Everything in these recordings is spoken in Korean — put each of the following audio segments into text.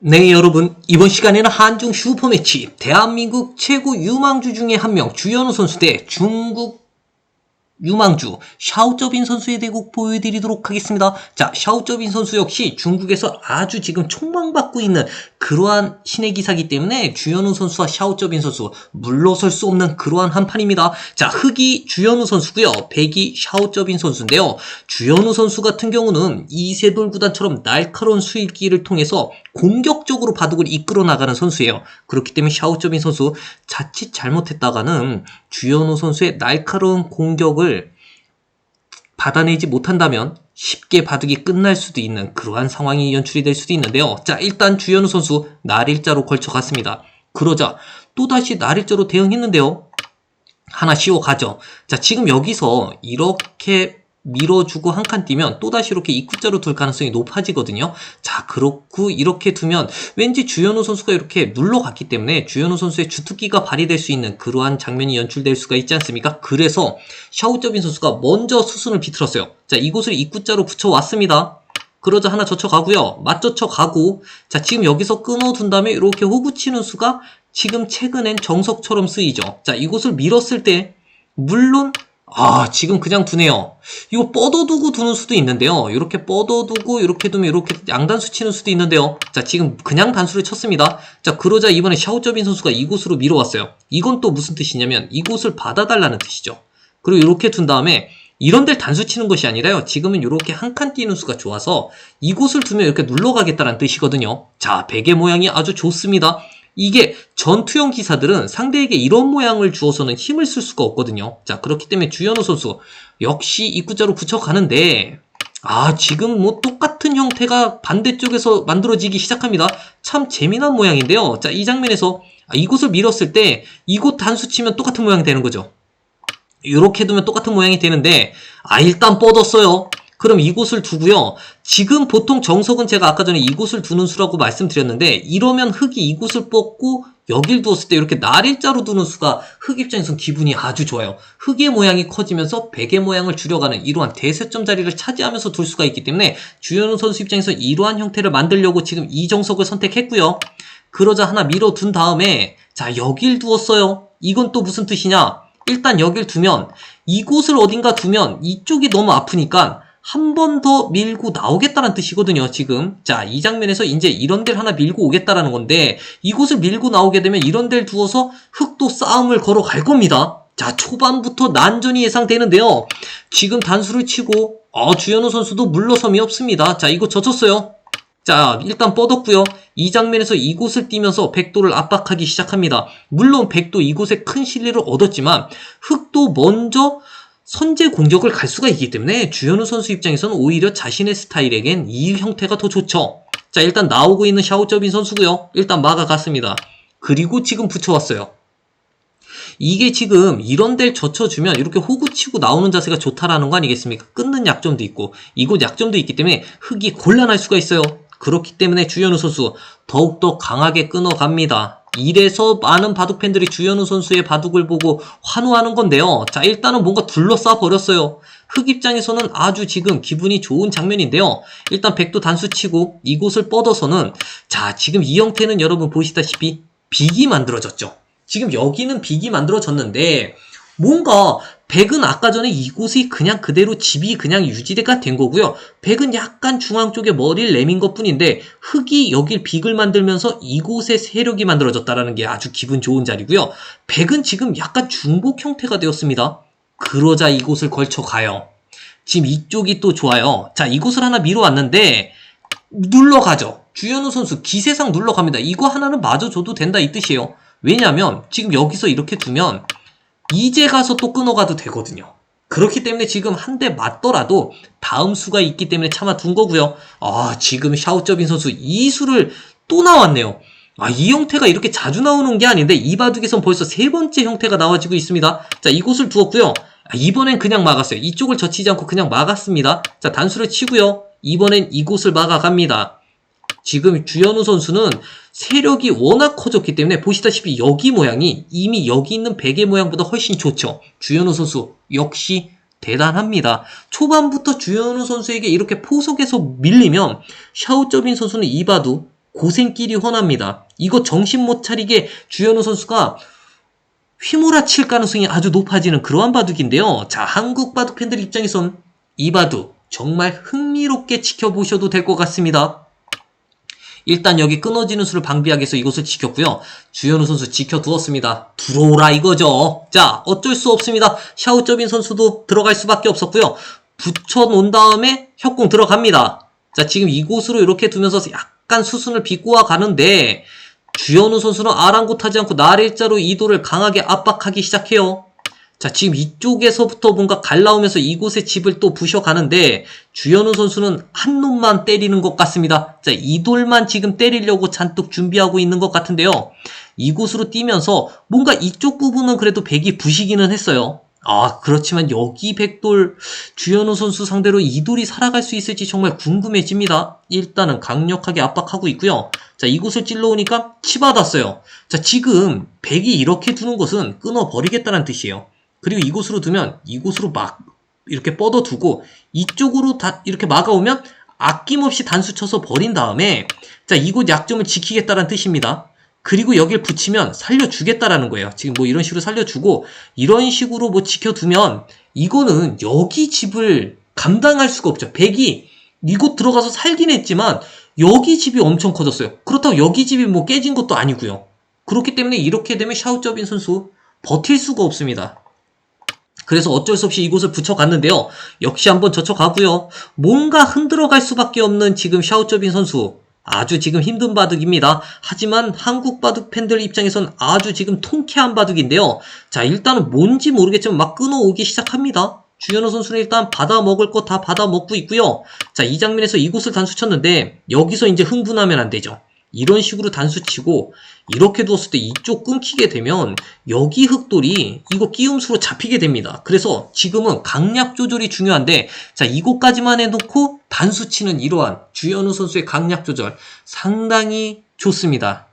네, 여러분. 이번 시간에는 한중 슈퍼매치, 대한민국 최고 유망주 중에 한 명, 주현우 선수 대 중국 유망주 샤오쩌빈 선수의 대국 보여드리도록 하겠습니다. 자, 샤오쩌빈 선수 역시 중국에서 아주 지금 촉망받고 있는 그러한 신의 기사기 때문에 주현우 선수와 샤오쩌빈 선수 물러설 수 없는 그러한 한판입니다. 자, 흑이 주현우 선수고요. 백이 샤오쩌빈 선수인데요. 주현우 선수 같은 경우는 이세돌 구단처럼 날카로운 수익기를 통해서 공격적으로 바둑을 이끌어 나가는 선수예요. 그렇기 때문에 샤오쩌빈 선수 자칫 잘못했다가는 주현우 선수의 날카로운 공격을 받아내지 못한다면 쉽게 바둑이 끝날 수도 있는 그러한 상황이 연출이 될 수도 있는데요. 자, 일단 주현우 선수 날일자로 걸쳐갔습니다. 그러자 또다시 날일자로 대응했는데요. 하나 씌워가죠. 자, 지금 여기서 이렇게 밀어주고 한 칸 뛰면 또다시 이렇게 입구자로 둘 가능성이 높아지거든요. 자, 그렇고 이렇게 두면 왠지 주현우 선수가 이렇게 눌러갔기 때문에 주현우 선수의 주특기가 발휘될 수 있는 그러한 장면이 연출될 수가 있지 않습니까? 그래서 샤오쩌빈 선수가 먼저 수순을 비틀었어요. 자, 이곳을 입구자로 붙여왔습니다. 그러자 하나 젖혀가고요. 맞젖혀가고 자 지금 여기서 끊어둔 다음에 이렇게 호구치는 수가 지금 최근엔 정석처럼 쓰이죠. 자 이곳을 밀었을 때 물론 아, 지금 그냥 두네요. 이거 뻗어두고 두는 수도 있는데요. 이렇게 뻗어두고 이렇게 두면 이렇게 양단수 치는 수도 있는데요. 자, 지금 그냥 단수를 쳤습니다. 자, 그러자 이번에 샤오쩌빈 선수가 이곳으로 밀어왔어요. 이건 또 무슨 뜻이냐면 이곳을 받아달라는 뜻이죠. 그리고 이렇게 둔 다음에 이런 데를 단수 치는 것이 아니라요. 지금은 이렇게 한 칸 뛰는 수가 좋아서 이곳을 두면 이렇게 눌러가겠다는 뜻이거든요. 자, 베개 모양이 아주 좋습니다. 이게 전투용 기사들은 상대에게 이런 모양을 주어서는 힘을 쓸 수가 없거든요. 자, 그렇기 때문에 주현우 선수 역시 입구자로 붙여가는데 아, 지금 뭐 똑같은 형태가 반대쪽에서 만들어지기 시작합니다. 참 재미난 모양인데요. 자, 이 장면에서 아, 이곳을 밀었을 때 이곳 단수 치면 똑같은 모양이 되는 거죠. 이렇게 두면 똑같은 모양이 되는데 아 일단 뻗었어요. 그럼 이곳을 두고요. 지금 보통 정석은 제가 아까 전에 이곳을 두는 수라고 말씀드렸는데 이러면 흙이 이곳을 뻗고 여길 두었을 때 이렇게 날일자로 두는 수가 흙 입장에선 기분이 아주 좋아요. 흙의 모양이 커지면서 백의 모양을 줄여가는 이러한 대세점 자리를 차지하면서 둘 수가 있기 때문에 주현우 선수 입장에서 이러한 형태를 만들려고 지금 이 정석을 선택했고요. 그러자 하나 밀어둔 다음에 자 여길 두었어요. 이건 또 무슨 뜻이냐? 일단 여길 두면 이곳을 어딘가 두면 이쪽이 너무 아프니까 한 번 더 밀고 나오겠다는 뜻이거든요, 지금. 자, 이 장면에서 이제 이런 데를 하나 밀고 오겠다라는 건데, 이곳을 밀고 나오게 되면 이런 데를 두어서 흑도 싸움을 걸어 갈 겁니다. 자, 초반부터 난전이 예상되는데요. 지금 단수를 치고, 어, 주현우 선수도 물러섬이 없습니다. 자, 이거 젖혔어요. 자, 일단 뻗었고요. 이 장면에서 이곳을 뛰면서 백도를 압박하기 시작합니다. 물론 백도 이곳에 큰 실리를 얻었지만 흑도 먼저 선제 공격을 갈 수가 있기 때문에 주현우 선수 입장에서는 오히려 자신의 스타일에겐 이 형태가 더 좋죠. 자, 일단 나오고 있는 샤오쩌빈 선수고요. 일단 막아갔습니다. 그리고 지금 붙여왔어요. 이게 지금 이런 데를 젖혀주면 이렇게 호구 치고 나오는 자세가 좋다라는 거 아니겠습니까? 끊는 약점도 있고 이곳 약점도 있기 때문에 흙이 곤란할 수가 있어요. 그렇기 때문에 주현우 선수 더욱더 강하게 끊어갑니다. 이래서 많은 바둑 팬들이 주현우 선수의 바둑을 보고 환호하는 건데요. 자, 일단은 뭔가 둘러싸 버렸어요. 흑 입장에서는 아주 지금 기분이 좋은 장면인데요. 일단 백도 단수 치고 이곳을 뻗어서는 자, 지금 이 형태는 여러분 보시다시피 빅이 만들어졌죠. 지금 여기는 빅이 만들어졌는데 뭔가 백은 아까 전에 이곳이 그냥 그대로 집이 그냥 유지가 된 거고요. 백은 약간 중앙 쪽에 머리를 내민 것 뿐인데 흙이 여길 빅을 만들면서 이곳에 세력이 만들어졌다라는 게 아주 기분 좋은 자리고요. 백은 지금 약간 중복 형태가 되었습니다. 그러자 이곳을 걸쳐 가요. 지금 이쪽이 또 좋아요. 자, 이곳을 하나 밀어왔는데 눌러가죠. 주현우 선수 기세상 눌러갑니다. 이거 하나는 마저 줘도 된다 이 뜻이에요. 왜냐면 지금 여기서 이렇게 두면 이제 가서 또 끊어가도 되거든요. 그렇기 때문에 지금 한 대 맞더라도 다음 수가 있기 때문에 참아둔 거고요. 아 지금 샤오쩌빈 선수 이 수를 또 나왔네요. 아, 이 형태가 이렇게 자주 나오는 게 아닌데 이 바둑에선 벌써 세 번째 형태가 나와지고 있습니다. 자, 이곳을 두었고요. 아, 이번엔 그냥 막았어요. 이쪽을 젖히지 않고 그냥 막았습니다. 자, 단수를 치고요. 이번엔 이곳을 막아갑니다. 지금 주현우 선수는 세력이 워낙 커졌기 때문에 보시다시피 여기 모양이 이미 여기 있는 베개 모양보다 훨씬 좋죠. 주현우 선수 역시 대단합니다. 초반부터 주현우 선수에게 이렇게 포석에서 밀리면 샤오쩌빈 선수는 이바두 고생길이 훤합니다. 이거 정신 못 차리게 주현우 선수가 휘몰아칠 가능성이 아주 높아지는 그러한 바둑인데요. 자, 한국 바둑 팬들 입장에선 이 바둑 정말 흥미롭게 지켜보셔도 될 것 같습니다. 일단 여기 끊어지는 수를 방비하기 위해서 이곳을 지켰고요. 주현우 선수 지켜두었습니다. 들어오라 이거죠. 자, 어쩔 수 없습니다. 샤오쩌빈 선수도 들어갈 수밖에 없었고요. 붙여놓은 다음에 협공 들어갑니다. 자, 지금 이곳으로 이렇게 두면서 약간 수순을 비꼬아 가는데 주현우 선수는 아랑곳하지 않고 날일자로 이도를 강하게 압박하기 시작해요. 자, 지금 이쪽에서부터 뭔가 갈라오면서 이곳에 집을 또 부셔가는데, 주현우 선수는 한 놈만 때리는 것 같습니다. 자, 이 돌만 지금 때리려고 잔뜩 준비하고 있는 것 같은데요. 이곳으로 뛰면서 뭔가 이쪽 부분은 그래도 백이 부시기는 했어요. 아, 그렇지만 여기 백돌 주현우 선수 상대로 이 돌이 살아갈 수 있을지 정말 궁금해집니다. 일단은 강력하게 압박하고 있고요. 자, 이곳을 찔러오니까 치받았어요. 자, 지금 백이 이렇게 두는 것은 끊어버리겠다는 뜻이에요. 그리고 이곳으로 두면 이곳으로 막 이렇게 뻗어두고 이쪽으로 다 이렇게 막아오면 아낌없이 단수 쳐서 버린 다음에 자 이곳 약점을 지키겠다는 뜻입니다. 그리고 여길 붙이면 살려주겠다라는 거예요. 지금 뭐 이런 식으로 살려주고 이런 식으로 뭐 지켜두면 이거는 여기 집을 감당할 수가 없죠. 백이 이곳 들어가서 살긴 했지만 여기 집이 엄청 커졌어요. 그렇다고 여기 집이 뭐 깨진 것도 아니고요. 그렇기 때문에 이렇게 되면 샤오쩌빈 선수 버틸 수가 없습니다. 그래서 어쩔 수 없이 이곳을 붙여갔는데요. 역시 한번 젖혀가고요. 뭔가 흔들어갈 수밖에 없는 지금 샤오쩌빈 선수. 아주 지금 힘든 바둑입니다. 하지만 한국 바둑 팬들 입장에선 아주 지금 통쾌한 바둑인데요. 자, 일단은 뭔지 모르겠지만 막 끊어오기 시작합니다. 주현우 선수는 일단 받아 먹을 거 다 받아 먹고 있고요. 자, 이 장면에서 이곳을 단수 쳤는데 여기서 이제 흥분하면 안 되죠. 이런 식으로 단수 치고 이렇게 두었을 때 이쪽 끊기게 되면 여기 흑돌이 이거 끼움수로 잡히게 됩니다. 그래서 지금은 강약 조절이 중요한데 자 이곳까지만 해놓고 단수 치는 이러한 주현우 선수의 강약 조절 상당히 좋습니다.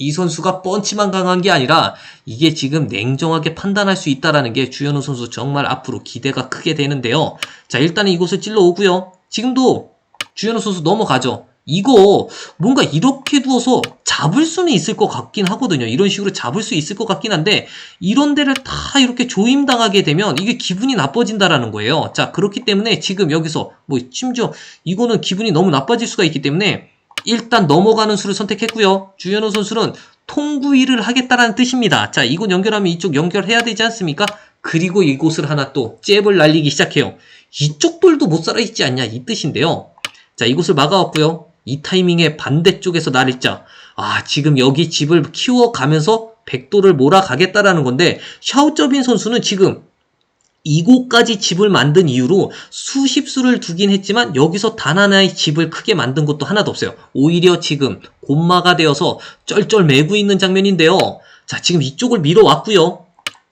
이 선수가 펀치만 강한 게 아니라 이게 지금 냉정하게 판단할 수 있다라는 게 주현우 선수 정말 앞으로 기대가 크게 되는데요. 자 일단은 이곳을 찔러 오고요. 지금도 주현우 선수 넘어가죠. 이거 뭔가 이렇게 두어서 잡을 수는 있을 것 같긴 하거든요. 이런 식으로 잡을 수 있을 것 같긴 한데 이런 데를 다 이렇게 조임당하게 되면 이게 기분이 나빠진다라는 거예요. 자 그렇기 때문에 지금 여기서 뭐 심지어 이거는 기분이 너무 나빠질 수가 있기 때문에 일단 넘어가는 수를 선택했고요. 주현우 선수는 통구이를 하겠다라는 뜻입니다. 자 이곳 연결하면 이쪽 연결해야 되지 않습니까? 그리고 이곳을 하나 또 잽을 날리기 시작해요. 이쪽 돌도 못 살아있지 않냐 이 뜻인데요. 자 이곳을 막아왔고요. 이 타이밍에 반대쪽에서 날일자. 아, 지금 여기 집을 키워가면서 백도를 몰아가겠다라는 건데, 샤오쩌빈 선수는 지금 이곳까지 집을 만든 이유로 수십 수를 두긴 했지만 여기서 단 하나의 집을 크게 만든 것도 하나도 없어요. 오히려 지금 곤마가 되어서 쩔쩔 매고 있는 장면인데요. 자, 지금 이쪽을 밀어왔고요.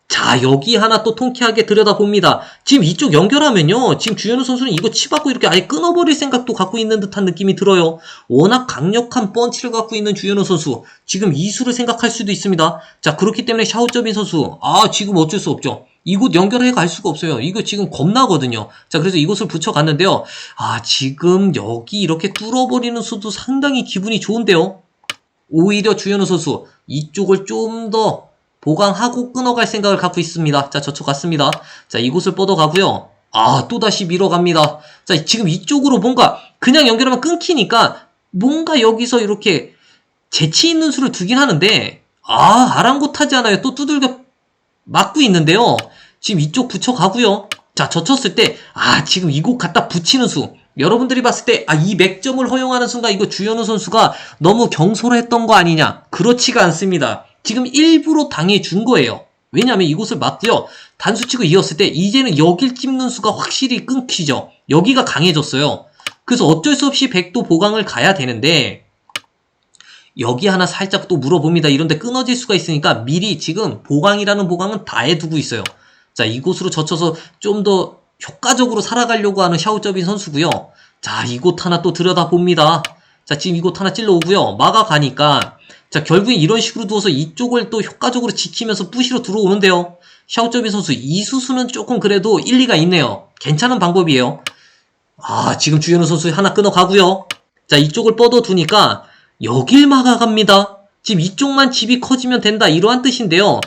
자, 여기 하나 또 통쾌하게 들여다봅니다. 지금 이쪽 연결하면요. 지금 주현우 선수는 이거 치받고 이렇게 아예 끊어버릴 생각도 갖고 있는 듯한 느낌이 들어요. 워낙 강력한 펀치를 갖고 있는 주현우 선수. 지금 이수를 생각할 수도 있습니다. 자, 그렇기 때문에 샤오쩌빈 선수. 아, 지금 어쩔 수 없죠. 이곳 연결해 갈 수가 없어요. 이거 지금 겁나거든요. 자, 그래서 이곳을 붙여갔는데요. 아, 지금 여기 이렇게 뚫어버리는 수도 상당히 기분이 좋은데요. 오히려 주현우 선수. 이쪽을 좀 더 보강하고 끊어갈 생각을 갖고 있습니다. 자, 저쪽 갔습니다. 자, 이곳을 뻗어가고요. 아, 또다시 밀어갑니다. 자, 지금 이쪽으로 뭔가 그냥 연결하면 끊기니까 뭔가 여기서 이렇게 재치 있는 수를 두긴 하는데 아, 아랑곳하지 않아요. 또 두들겨 맞고 있는데요. 지금 이쪽 붙여가고요. 자, 젖혔을 때, 아, 지금 이곳 갖다 붙이는 수. 여러분들이 봤을 때, 아, 이 맥점을 허용하는 순간 이거 주현우 선수가 너무 경솔했던 거 아니냐? 그렇지가 않습니다. 지금 일부러 당해준 거예요. 왜냐하면 이곳을 맞고요. 단수치고 이었을 때 이제는 여길 찝는 수가 확실히 끊기죠. 여기가 강해졌어요. 그래서 어쩔 수 없이 백도 보강을 가야 되는데 여기 하나 살짝 또 물어봅니다. 이런데 끊어질 수가 있으니까 미리 지금 보강이라는 보강은 다 해두고 있어요. 자 이곳으로 젖혀서 좀 더 효과적으로 살아가려고 하는 샤오쩌빈 선수고요. 자 이곳 하나 또 들여다봅니다. 자 지금 이곳 하나 찔러오고요. 막아가니까 자, 결국엔 이런 식으로 두어서 이쪽을 또 효과적으로 지키면서 뿌시로 들어오는데요. 샤오쩌빈 선수 이 수수는 조금 그래도 일리가 있네요. 괜찮은 방법이에요. 아, 지금 주현우 선수 하나 끊어가고요. 자, 이쪽을 뻗어두니까 여길 막아갑니다. 지금 이쪽만 집이 커지면 된다. 이러한 뜻인데요.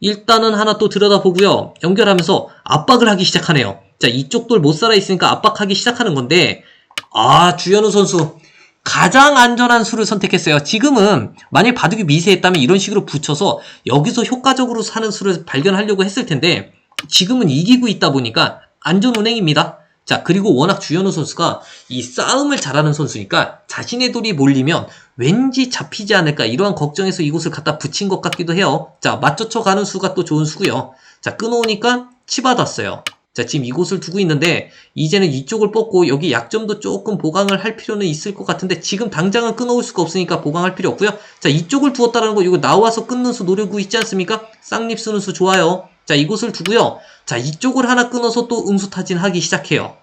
일단은 하나 또 들여다보고요. 연결하면서 압박을 하기 시작하네요. 자, 이쪽 돌 못 살아 있으니까 압박하기 시작하는 건데, 아, 주현우 선수. 가장 안전한 수를 선택했어요. 지금은 만약 바둑이 미세했다면 이런 식으로 붙여서 여기서 효과적으로 사는 수를 발견하려고 했을 텐데 지금은 이기고 있다 보니까 안전 운행입니다. 자, 그리고 워낙 주현우 선수가 이 싸움을 잘하는 선수니까 자신의 돌이 몰리면 왠지 잡히지 않을까 이러한 걱정에서 이곳을 갖다 붙인 것 같기도 해요. 자, 맞춰쳐 가는 수가 또 좋은 수고요. 자, 끊어오니까 치받았어요. 자, 지금 이곳을 두고 있는데 이제는 이쪽을 뽑고 여기 약점도 조금 보강을 할 필요는 있을 것 같은데 지금 당장은 끊어올 수가 없으니까 보강할 필요 없고요. 자, 이쪽을 두었다는 거 이거 나와서 끊는 수 노리고 있지 않습니까? 쌍립 쓰는 수 좋아요. 자, 이곳을 두고요. 자, 이쪽을 하나 끊어서 또 응수타진하기 시작해요.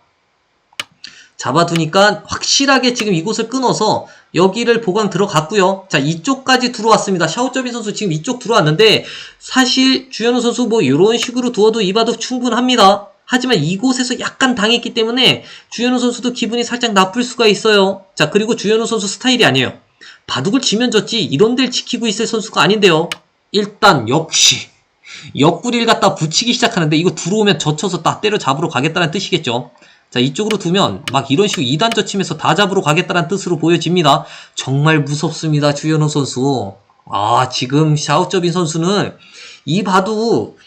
잡아두니까 확실하게 지금 이곳을 끊어서 여기를 보강 들어갔고요. 자, 이쪽까지 들어왔습니다. 샤오쩌빈 선수 지금 이쪽 들어왔는데 사실 주현우 선수 뭐 이런 식으로 두어도 이 바둑 충분합니다. 하지만 이곳에서 약간 당했기 때문에 주현우 선수도 기분이 살짝 나쁠 수가 있어요. 자, 그리고 주현우 선수 스타일이 아니에요. 바둑을 지면 졌지 이런 데를 지키고 있을 선수가 아닌데요. 일단 역시 옆구리를 갖다 붙이기 시작하는데 이거 들어오면 젖혀서 딱 때려 잡으러 가겠다는 뜻이겠죠. 자, 이쪽으로 두면 막 이런 식으로 2단 젖히면서 다 잡으러 가겠다는 뜻으로 보여집니다. 정말 무섭습니다, 주현우 선수. 아, 지금 샤오쩌빈 선수는 이 바둑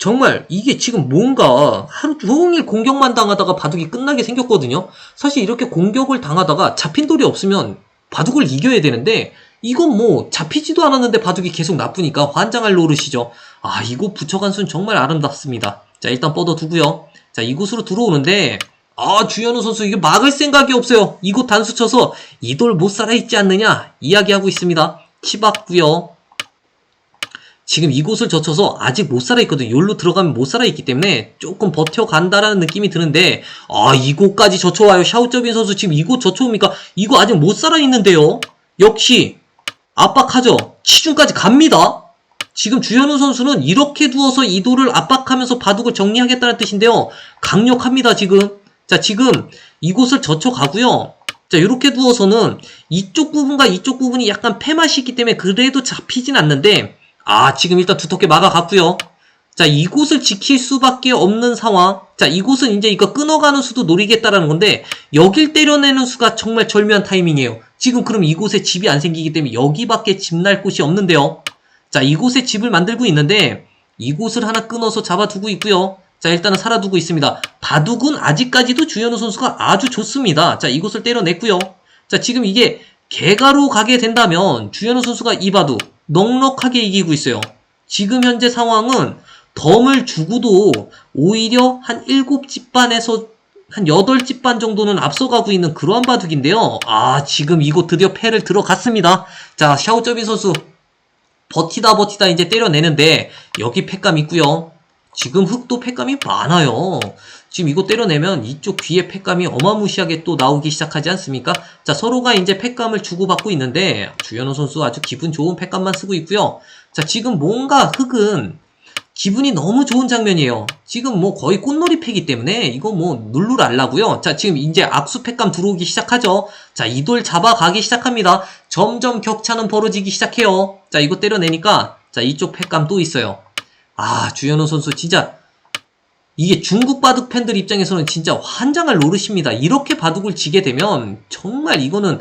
정말 이게 지금 뭔가 하루 종일 공격만 당하다가 바둑이 끝나게 생겼거든요. 사실 이렇게 공격을 당하다가 잡힌 돌이 없으면 바둑을 이겨야 되는데 이건 뭐 잡히지도 않았는데 바둑이 계속 나쁘니까 환장할 노릇이죠. 아, 이곳 붙여간 순 정말 아름답습니다. 자, 일단 뻗어두고요. 자, 이곳으로 들어오는데 아, 주현우 선수 이게 막을 생각이 없어요. 이곳 단수 쳐서 이 돌 못 살아 있지 않느냐 이야기하고 있습니다. 치봤고요. 지금 이곳을 젖혀서 아직 못 살아 있거든요. 여기로 들어가면 못 살아 있기 때문에 조금 버텨간다라는 느낌이 드는데 아 이곳까지 젖혀와요. 샤오쩌빈 선수 지금 이곳 젖혀옵니까? 이거 아직 못 살아 있는데요. 역시 압박하죠. 치중까지 갑니다. 지금 주현우 선수는 이렇게 두어서 이 돌을 압박하면서 바둑을 정리하겠다는 뜻인데요. 강력합니다, 지금. 자, 지금 이곳을 젖혀가고요. 자, 이렇게 두어서는 이쪽 부분과 이쪽 부분이 약간 패맛이 있기 때문에 그래도 잡히진 않는데, 아, 지금 일단 두텁게 막아갔고요. 자, 이곳을 지킬 수밖에 없는 상황. 자, 이곳은 이제 이거 끊어가는 수도 노리겠다라는 건데, 여길 때려내는 수가 정말 절묘한 타이밍이에요. 지금 그럼 이곳에 집이 안 생기기 때문에 여기밖에 집 날 곳이 없는데요. 자, 이곳에 집을 만들고 있는데, 이곳을 하나 끊어서 잡아두고 있고요. 자, 일단은 살아두고 있습니다. 바둑은 아직까지도 주현우 선수가 아주 좋습니다. 자, 이곳을 때려냈고요. 자, 지금 이게 개가로 가게 된다면 주현우 선수가 이 바둑 넉넉하게 이기고 있어요. 지금 현재 상황은 덤을 주고도 오히려 한 7집 반에서 한 8집 반 정도는 앞서가고 있는 그러한 바둑인데요. 아, 지금 이곳 드디어 패를 들어갔습니다. 자, 샤오쩌빈 선수 버티다 버티다 이제 때려내는데 여기 패감 있고요. 지금 흑도 패감이 많아요. 지금 이거 때려내면 이쪽 귀에 패감이 어마무시하게 또 나오기 시작하지 않습니까? 자, 서로가 이제 패감을 주고받고 있는데 주현우 선수 아주 기분 좋은 패감만 쓰고 있고요. 자, 지금 뭔가 흑은 기분이 너무 좋은 장면이에요. 지금 뭐 거의 꽃놀이 패기 때문에 이거 뭐 눌룰 알라고요. 자, 지금 이제 악수 패감 들어오기 시작하죠. 자, 이 돌 잡아가기 시작합니다. 점점 격차는 벌어지기 시작해요. 자, 이거 때려내니까 자, 이쪽 패감 또 있어요. 아, 주현우 선수 진짜 이게 중국 바둑 팬들 입장에서는 진짜 환장할 노릇입니다. 이렇게 바둑을 지게 되면 정말 이거는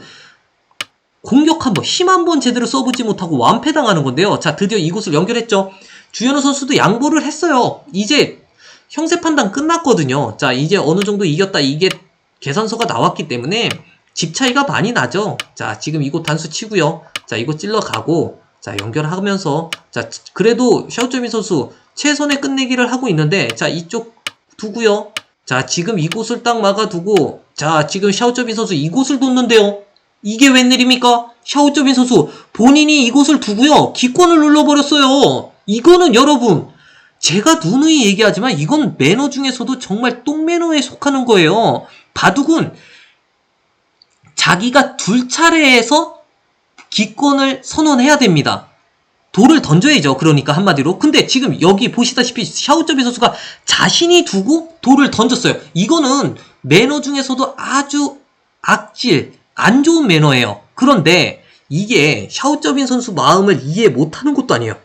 공격 한번 힘 한 번 제대로 써보지 못하고 완패당하는 건데요. 자, 드디어 이곳을 연결했죠. 주현우 선수도 양보를 했어요. 이제 형세 판단 끝났거든요. 자, 이제 어느 정도 이겼다. 이게 계산서가 나왔기 때문에 집 차이가 많이 나죠. 자, 지금 이곳 단수 치고요. 자, 이곳 찔러 가고 자, 연결하면서 자, 그래도 샤오쩌민 선수 최선의 끝내기를 하고 있는데 자, 이쪽 두고요. 자, 지금 이곳을 딱 막아두고 자, 지금 샤오쩌빈 선수 이곳을 뒀는데요. 이게 웬일입니까? 샤오쩌빈 선수 본인이 이곳을 두고요. 기권을 눌러버렸어요. 이거는 여러분 제가 누누이 얘기하지만 이건 매너 중에서도 정말 똥매너에 속하는 거예요. 바둑은 자기가 둘 차례에서 기권을 선언해야 됩니다. 돌을 던져야죠. 그러니까 한마디로. 근데 지금 여기 보시다시피 샤오쩌비 선수가 자신이 두고 돌을 던졌어요. 이거는 매너 중에서도 아주 악질, 안 좋은 매너예요. 그런데 이게 샤오쩌빈 선수 마음을 이해 못하는 것도 아니에요.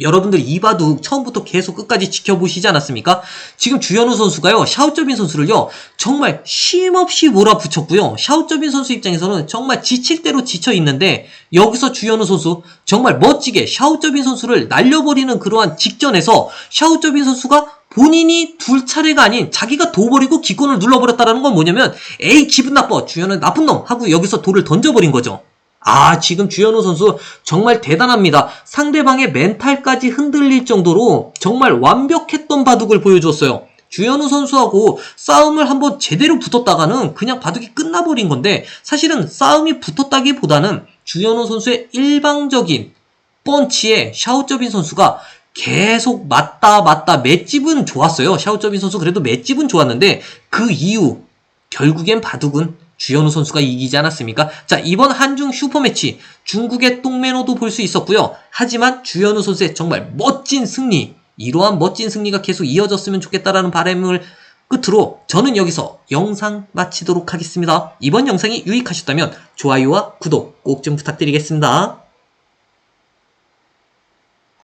여러분들 이 바둑 처음부터 계속 끝까지 지켜보시지 않았습니까? 지금 주현우 선수가요, 샤오쩌빈 선수를요, 정말 쉼없이 몰아붙였고요. 샤오쩌빈 선수 입장에서는 정말 지칠 대로 지쳐 있는데, 여기서 주현우 선수, 정말 멋지게 샤오쩌빈 선수를 날려버리는 그러한 직전에서 샤오쩌빈 선수가 본인이 둘 차례가 아닌 자기가 도버리고 기권을 눌러버렸다는 건 뭐냐면, 에이, 기분 나빠. 주현우 나쁜 놈. 하고 여기서 돌을 던져버린 거죠. 아, 지금 주현우 선수 정말 대단합니다. 상대방의 멘탈까지 흔들릴 정도로 정말 완벽했던 바둑을 보여줬어요. 주현우 선수하고 싸움을 한번 제대로 붙었다가는 그냥 바둑이 끝나버린 건데 사실은 싸움이 붙었다기보다는 주현우 선수의 일방적인 펀치에 샤오쩌빈 선수가 계속 맞다 맞다 맷집은 좋았어요. 샤오쩌빈 선수 그래도 맷집은 좋았는데 그 이후 결국엔 바둑은 주현우 선수가 이기지 않았습니까? 자, 이번 한중 슈퍼매치 중국의 똥매너도 볼 수 있었고요. 하지만 주현우 선수의 정말 멋진 승리, 이러한 멋진 승리가 계속 이어졌으면 좋겠다라는 바람을 끝으로 저는 여기서 영상 마치도록 하겠습니다. 이번 영상이 유익하셨다면 좋아요와 구독 꼭 좀 부탁드리겠습니다.